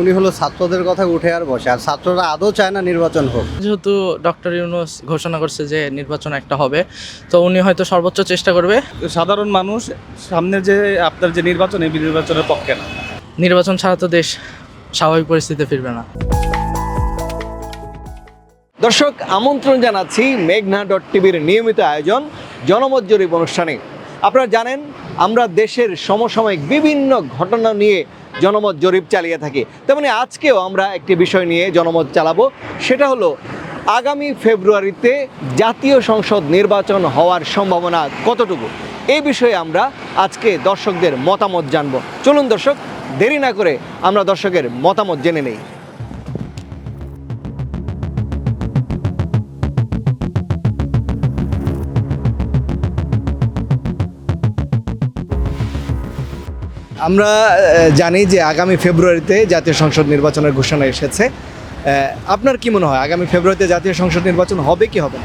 উনি হলো ছাত্রদের কথা উঠে আর বসে। আর ছাত্ররা আদৌ চায় না নির্বাচন হোক। যেহেতু ডক্টর ইউনুস ঘোষণা করছে যে নির্বাচন একটা হবে তো উনি হয়তো সর্বোচ্চ চেষ্টা করবে। সাধারণ মানুষ সামনের যে আপনার যে নির্বাচন এই নির্বাচনের পক্ষে না। নির্বাচন ছাড়া তো দেশ স্বাভাবিক পরিস্থিতিতে ফিরবে না। দর্শক আমন্ত্রণ জানাচ্ছি মেঘনা ডট টিভির নিয়মিত আয়োজন জনমত জরিপ অনুষ্ঠানে। আপনারা জানেন আমরা দেশের সমসাময়িক বিভিন্ন ঘটনা নিয়ে জনমত জরিপ চালিয়ে থাকি। তেমনি আজকেও আমরা একটি বিষয় নিয়ে জনমত চালাবো। সেটা হলো, আগামী ফেব্রুয়ারিতে জাতীয় সংসদ নির্বাচন হওয়ার সম্ভাবনা কতটুকু? এই বিষয়ে আমরা আজকে দর্শকদের মতামত জানব। চলুন দর্শক, দেরি না করে আমরা দর্শকের মতামত জেনে নেই। আমরা জানি যে আগামী ফেব্রুয়ারিতে জাতীয় সংসদ নির্বাচনের ঘোষণা এসেছে। আপনার কি মনে হয় আগামী ফেব্রুয়ারিতে জাতীয় সংসদ নির্বাচন হবে কি হবে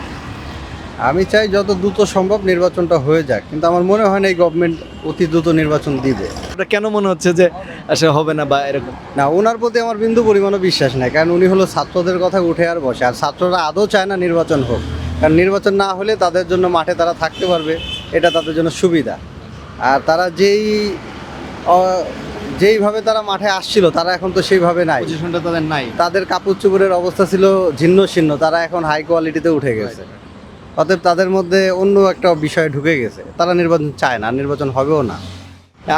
আমি চাই যত দ্রুত সম্ভব নির্বাচনটা হয়ে যাক কিন্তু আমার মনে হয় না এই গভর্নমেন্ট অতি দ্রুত নির্বাচন দিবে। আপনার কেন মনে হচ্ছে যে আসলে হবে না বা এরকম? না ওনার প্রতি আমার বিন্দু পরিমাণও বিশ্বাস নাই কারণ উনি হলো ছাত্রদের কথা উঠে আর বসে আর ছাত্ররা আদৌ চায় না নির্বাচন হোক। কারণ নির্বাচন না হলে তাদের জন্য মাঠে তারা থাকতে পারবে এটা তাদের জন্য সুবিধা। আর তারা যেই যেইভাবে তারা মাঠে আসছিল তারা এখন তো সেইভাবে নাই। পজিশনটা তাদের নাই। তাদের কাপড় চুপড়ের অবস্থা ছিল ছিন্ন ছিন্ন তারা এখন হাই কোয়ালিটিতে উঠে গেছে। অতএব তাদের মধ্যে অন্য একটা বিষয় ঢুকে গেছে। তারা নির্বাচন চায় না নির্বাচন হবেও না।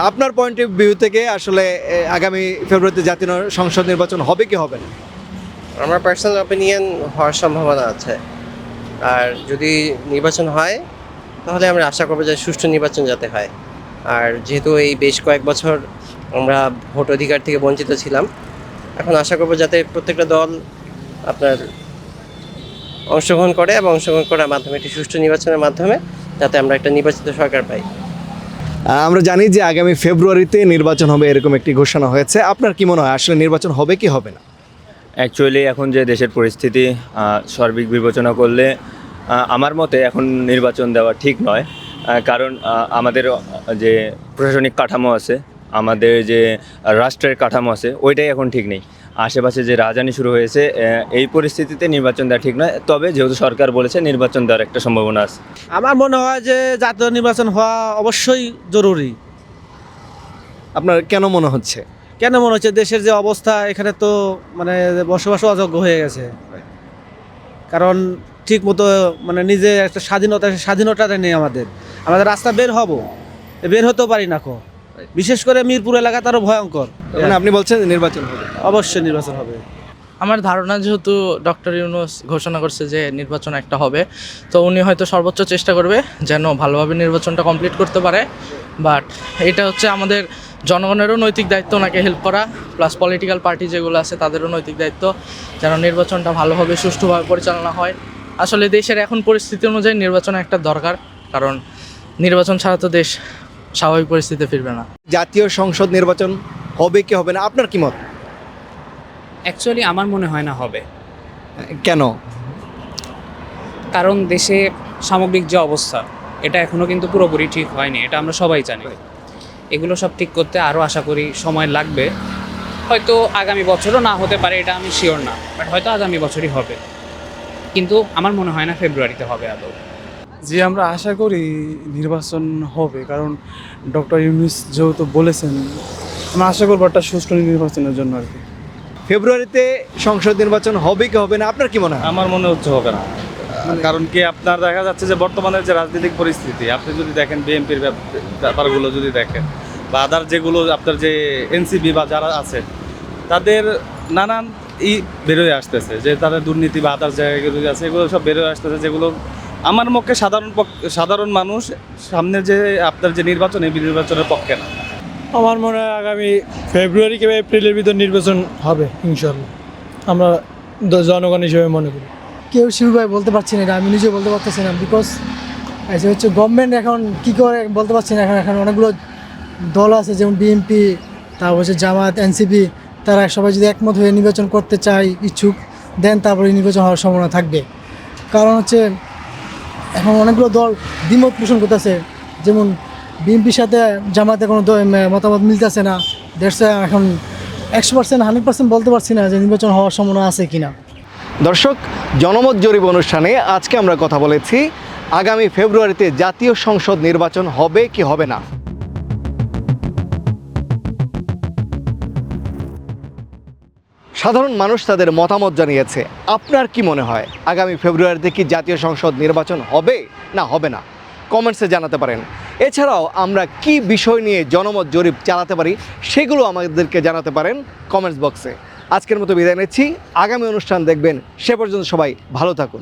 আপনার পয়েন্ট অফ ভিউ থেকে আসলে আগামী ফেব্রুয়ারিতে জাতীয় সংসদ নির্বাচন হবে কি হবে না? আমার পার্সোনাল অপিনিয়ন হওয়ার সম্ভাবনা আছে। আর যদি নির্বাচন হয় তাহলে আমরা আশা করব যে সুষ্ঠু নির্বাচন যাতে হয়। আর যেহেতু এই বেশ কয়েক বছর আমরা ভোট অধিকার থেকে বঞ্চিত ছিলাম এখন আশা করব যাতে প্রত্যেকটা দল আপনার অংশগ্রহণ করে এবং অংশগ্রহণ করার মাধ্যমে একটি সুষ্ঠু নির্বাচনের মাধ্যমে যাতে আমরা একটা নির্বাচিত সরকার পাই। আমরা জানি যে আগামী ফেব্রুয়ারিতে নির্বাচন হবে এরকম একটি ঘোষণা হয়েছে। আপনার কি মনে হয় আসলে নির্বাচন হবে কি হবে না? অ্যাকচুয়ালি এখন যে দেশের পরিস্থিতি সার্বিক বিবেচনা করলে আমার মতে এখন নির্বাচন দেওয়া ঠিক নয়। কারণ আমাদের যে প্রশাসনিক কাঠামো আছে আমাদের যে রাষ্ট্রের কাঠামো আছে ওইটাই এখন ঠিক নেই। আশেপাশে যে রাজধানী শুরু হয়েছে এই পরিস্থিতিতে নির্বাচন দেওয়া ঠিক নয়। তবে যেহেতু সরকার বলেছে নির্বাচন দেওয়ার একটা সম্ভাবনা আছে। আমার মনে হয় যে জাতীয় নির্বাচন হওয়া অবশ্যই জরুরি। আপনার কেন মনে হচ্ছে? কেন মনে হচ্ছে? দেশের যে অবস্থা এখানে তো মানে বসবাস অযোগ্য হয়ে গেছে। কারণ ঠিক মতো মানে নিজে একটা স্বাধীনতা স্বাধীনতাটা নেই আমাদের। আমাদের রাস্তা বের হব। বের হতেও পারি না কো। বিশেষ করে মিরপুর এলাকা তারও ভয়ঙ্কর। মানে আপনি বলছেন নির্বাচন হবে। অবশ্যই নির্বাচন হবে। আমার ধারণা যেহেতু ডক্টর ইউনুস ঘোষণা করছে যে নির্বাচন একটা হবে তো উনি হয়তো সর্বোচ্চ চেষ্টা করবে যেন ভালোভাবে নির্বাচনটা কমপ্লিট করতে পারে। বাট এটা হচ্ছে আমাদের জনগণেরও নৈতিক দায়িত্ব ওনাকে হেল্প করা প্লাস পলিটিক্যাল পার্টি যেগুলো আছে তাদেরও নৈতিক দায়িত্ব যেন নির্বাচনটা ভালোভাবে সুষ্ঠুভাবে পরিচালনা হয়। আসলে দেশের এখন পরিস্থিতি অনুযায়ী নির্বাচন একটা দরকার কারণ নির্বাচন ছাড়া তো দেশ স্বাভাবিক পরিস্থিতিতে ফিরবে না। জাতীয় সংসদ নির্বাচন হবে কি হবে না? আপনার কি মত? অ্যাকচুয়ালি আমার মনে হয় না হবে। কেন? কারণ দেশে সামগ্রিক যে অবস্থা এটা এখনও কিন্তু পুরোপুরি ঠিক হয়নি এটা আমরা সবাই জানি। এগুলো সব ঠিক করতে আরও আশা করি সময় লাগবে। হয়তো আগামী বছরও না হতে পারে এটা আমি শিওর না বাট হয়তো আগামী বছরই হবে। কিন্তু আমার মনে হয় না ফেব্রুয়ারিতে হবে আদৌ। যে আমরা আশা করি নির্বাচন হবে কারণ ডক্টর ইউনুস যেহেতু বলেছেন আমরা আশা করব একটা সুষ্ঠু নির্বাচনের জন্য আর কি। ফেব্রুয়ারিতে সংসদ নির্বাচন হবে কি হবে না আপনার কি মনে হয়? আমার মনে হচ্ছে হবে না। কারণ কি আপনার দেখা যাচ্ছে যে বর্তমানের যে রাজনৈতিক পরিস্থিতি আপনি যদি দেখেন বিএনপির ব্যাপারগুলো যদি দেখেন বা আদার যেগুলো আপনার যে এনসিপি বা যারা আছে তাদের নানান ই বেরোয় আসতেছে যে তাদের দুর্নীতি বা আদার জায়গাগুলো আছে এগুলো সব বেরোয় আসতেছে যেগুলো আমার পক্ষে সাধারণ পক্ষ- সাধারণ মানুষ সামনের যে আপনার যে নির্বাচন এই নির্বাচনের পক্ষে না। আমার মনে হয় আগামী ফেব্রুয়ারি কিংবা এপ্রিলের ভিতর নির্বাচন হবে ইনশাল্লাহ আমরা জনগণ হিসেবে মনে করি। কেউ সেভাবে বলতে পারছি না এটা আমি নিজেও বলতে পারতেছি না বিকজ এসে হচ্ছে গভর্নমেন্ট এখন কি করে বলতে পারছি না এখন এখন অনেকগুলো দল আছে যেমন বিএনপি তারপর হচ্ছে জামাত এনসিপি তারা সবাই যদি একমত হয়ে নির্বাচন করতে চায় ইচ্ছুক, দেন তারপরে নির্বাচন হওয়ার সম্ভাবনা থাকবে। কারণ হচ্ছে, এখন অনেকগুলো দল দ্বিমত পোষণ করতেছে। যেমন বিএনপির সাথে জামাতে কোনো মতামত মিলতেছে না। দেশে এখন একশো পার্সেন্ট হান্ড্রেড পার্সেন্ট বলতে পারছি না যে নির্বাচন হওয়ার সম্ভাবনা আছে কিনা। দর্শক, জনমত জরিপ অনুষ্ঠানে আজকে আমরা কথা বলেছি, আগামী ফেব্রুয়ারিতে জাতীয় সংসদ নির্বাচন হবে কি হবে না। সাধারণ মানুষ তাদের মতামত জানিয়েছে। আপনার কি মনে হয়, আগামী ফেব্রুয়ারিতে কি জাতীয় সংসদ নির্বাচন হবে না হবে না? কমেন্টসে জানাতে পারেন। এছাড়াও আমরা কি বিষয় নিয়ে জনমত জরিপ চালাতে পারি, সেগুলো আমাদেরকে জানাতে পারেন কমেন্টস বক্সে। আজকের মতো বিদায় নিচ্ছি। আগামী অনুষ্ঠান দেখবেন। সে পর্যন্ত সবাই ভালো থাকুন।